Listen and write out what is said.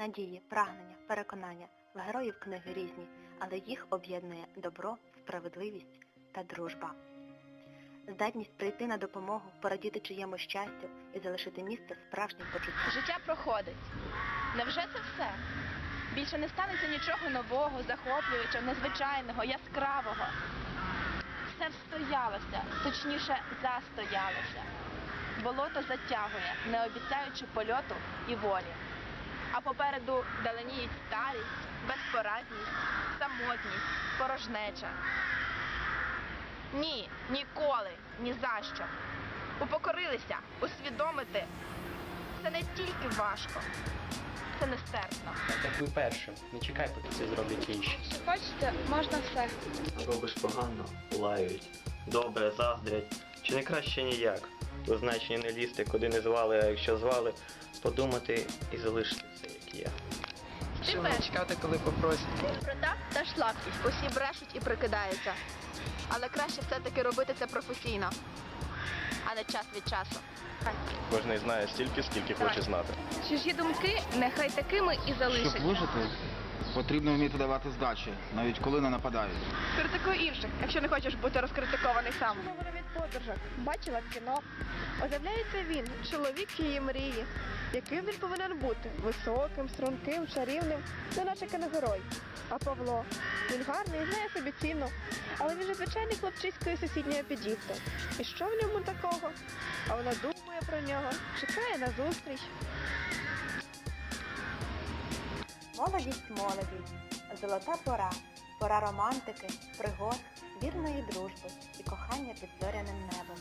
надії, прагнення, переконання в героїв книги різні, але їх об'єднує добро, справедливість та дружба. Здатність прийти на допомогу, порадіти чиємусь щастю і залишити місце справжнім почуттям. Життя проходить. Невже це все? Більше не станеться нічого нового, захоплюючого, незвичайного, яскравого. Все встоялося, точніше застоялося. Болото затягує, не обіцяючи польоту і волі. А попереду даленіють старість, безпорадність, самотність, порожнеча. Ні, ніколи, ні за що. Упокорилися, усвідомити це не тільки важко, це нестерпно. Так ви першим. Не чекай, поки це зроблять інші. Якщо хочете, можна все. Робиш погано, лають. Добре, заздрять. Чи не краще ніяк? У значення не лізти, куди не звали, а якщо звали, подумати і залишити все, як є. Ти перший. чекати, коли попросять. Прота та слабкість. Усі брешуть і прикидаються. Але краще все-таки робити це професійно, а не час від часу. Кожен знає стільки, скільки хоче знати. Чужі думки нехай такими і Щоб вижити, потрібно вміти давати здачі, навіть коли не нападають. Критикуй інших, якщо не хочеш бути розкритикований сам. від подорожок. Бачила в кіно. Озявляється він, чоловік її мрії. Яким він повинен бути? Високим, струнким, чарівним, не наче кіногерой. А Павло, він гарний, знає собі ціну. Але він же звичайний хлопчисько із сусідньої підівки. І що в ньому такого? А вона думає про нього, чекає на зустріч. Молодість молодість, золота пора, пора романтики, пригод, вірної дружби і кохання під зоряним небом.